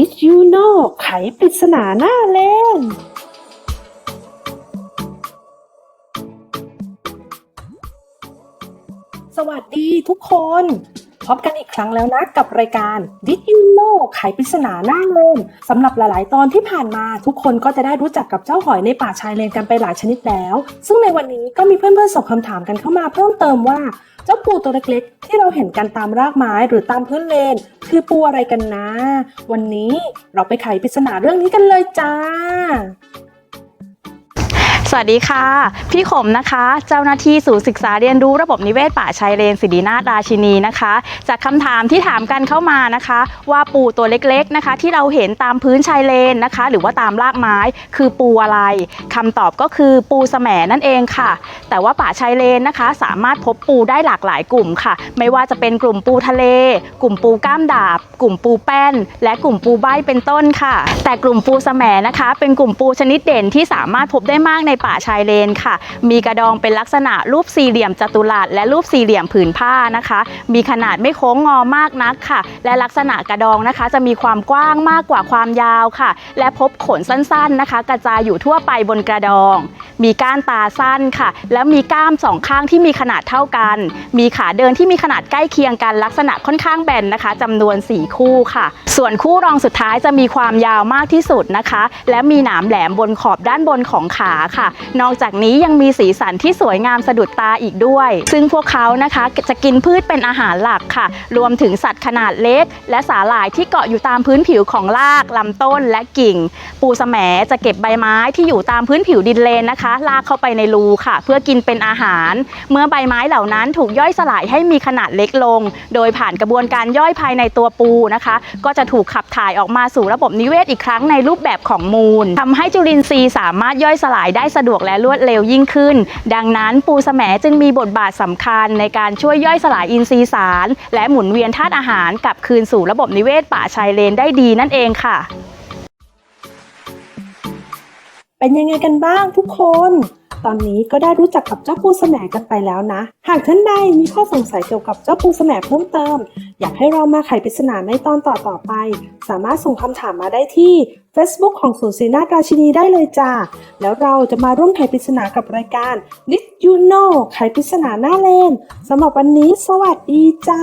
Did you know ไขปริศนาหน้าเล่น สวัสดีทุกคน พบกันอีกครั้งแล้วนะกับรายการ Did you know ไขปริศนาหน้าเลนสำหรับหลาย ๆ ตอนที่ผ่านมาทุกคนก็จะได้รู้จักกับเจ้าหอยในป่าชายเลนกันไปหลายชนิดแล้ว ซึ่งในวันนี้ก็มีเพื่อน ๆ ส่งคำถามกันเข้ามาเพิ่มเติมว่า เจ้าปูตัวเล็ก ๆ ที่เราเห็นกันตามรากไม้หรือตามพื้นเลน คือปูอะไรกันนะ วันนี้เราไปไขปริศนาเรื่องนี้กันเลยจ้า สวัสดีค่ะ พี่ขมนะคะ เจ้าหน้าที่ศูนย์ศึกษาเรียนรู้ระบบนิเวศป่าชายเลนสิรินาถราชินีนะคะ จากคำถามที่ถามกันเข้ามานะคะ ว่าปูตัวเล็กๆนะคะ ที่เราเห็นตามพื้นชายเลนนะคะ หรือว่าตามรากไม้คือปูอะไรคำตอบก็คือปูแสมนั่นเองค่ะ แต่ว่าป่าชายเลนนะคะ สามารถพบปูได้หลากหลายกลุ่มค่ะ ไม่ว่าจะเป็นกลุ่มปูทะเล กลุ่มปูก้ามดาบ กลุ่มปูแป้น และกลุ่มปูใบเป็นต้นค่ะ แต่กลุ่มปูแสมนะคะ เป็นกลุ่มปูชนิดเด่นที่สามารถพบได้มากในป่าชายเลนค่ะ มีกระดองเป็นลักษณะรูปสี่เหลี่ยมจัตุรัสและรูปสี่เหลี่ยมผืนผ้านะคะ มีขนาดไม่โค้งงอมากนักค่ะ และลักษณะกระดองนะคะ จะมีความกว้างมากกว่าความยาวค่ะ และพบขนสั้นๆนะคะ กระจายอยู่ทั่วไปบนกระดอง มีก้านตาสั้นค่ะ แล้วมีก้ามสองข้างที่มีขนาดเท่ากัน มีขาเดินที่มีขนาดใกล้เคียงกันลักษณะค่อนข้างแบนนะคะจำนวน 4 คู่ค่ะ ส่วนคู่รองสุดท้ายจะมีความยาวมากที่สุดนะคะ และมีหนามแหลมบนขอบด้านบนของขาค่ะนอกจากนี้ยังมีสีสันที่สวยงามสะดุดตาอีกด้วย ซึ่งพวกเขานะคะจะกินพืชเป็นอาหารหลักค่ะ รวมถึงสัตว์ขนาดเล็ก และสาหร่ายที่เกาะอยู่ตามพื้นผิวของรากลำต้นและกิ่ง ปูแสมจะเก็บใบไม้ที่อยู่ตามพื้นผิวดินเลนนะคะ ลากเข้าไปในรูค่ะ เพื่อกินเป็นอาหาร เมื่อใบไม้เหล่านั้นถูกย่อยสลายให้มีขนาดเล็กลง โดยผ่านกระบวนการย่อยภายในตัวปูนะคะ ก็จะถูกขับถ่ายออกมาสู่ระบบนิเวศอีกครั้งในรูปแบบของมูลทำให้จุลินทรีย์สามารถย่อยสลายได้สะดวกและรวดเร็วยิ่งขึ้น ดังนั้นปูแสมจึงมีบทบาทสำคัญในการช่วยย่อยสลายอินทรีย์สาร และหมุนเวียนธาตุอาหารกลับคืนสู่ระบบนิเวศป่าชายเลนได้ดีนั่นเองค่ะ เป็นยังไงกันบ้างทุกคน ตอนนี้ก็ได้รู้จักกับเจ้าปูแสมกันไปแล้วนะ หากท่านใดมีข้อสงสัยเกี่ยวกับเจ้าปูแสมเพิ่มเติม อยากให้เรามาไขปริศนาในตอนต่อต่อๆไป สามารถส่งคำถามมาได้ที่ Facebook ของศูนย์ศรีนาราชินีได้เลยจ้า แล้วเราจะมาร่วมไขปริศนากับรายการ Did you know ไขปริศนาหน้าเลนสำหรับวันนี้ สวัสดีจ้า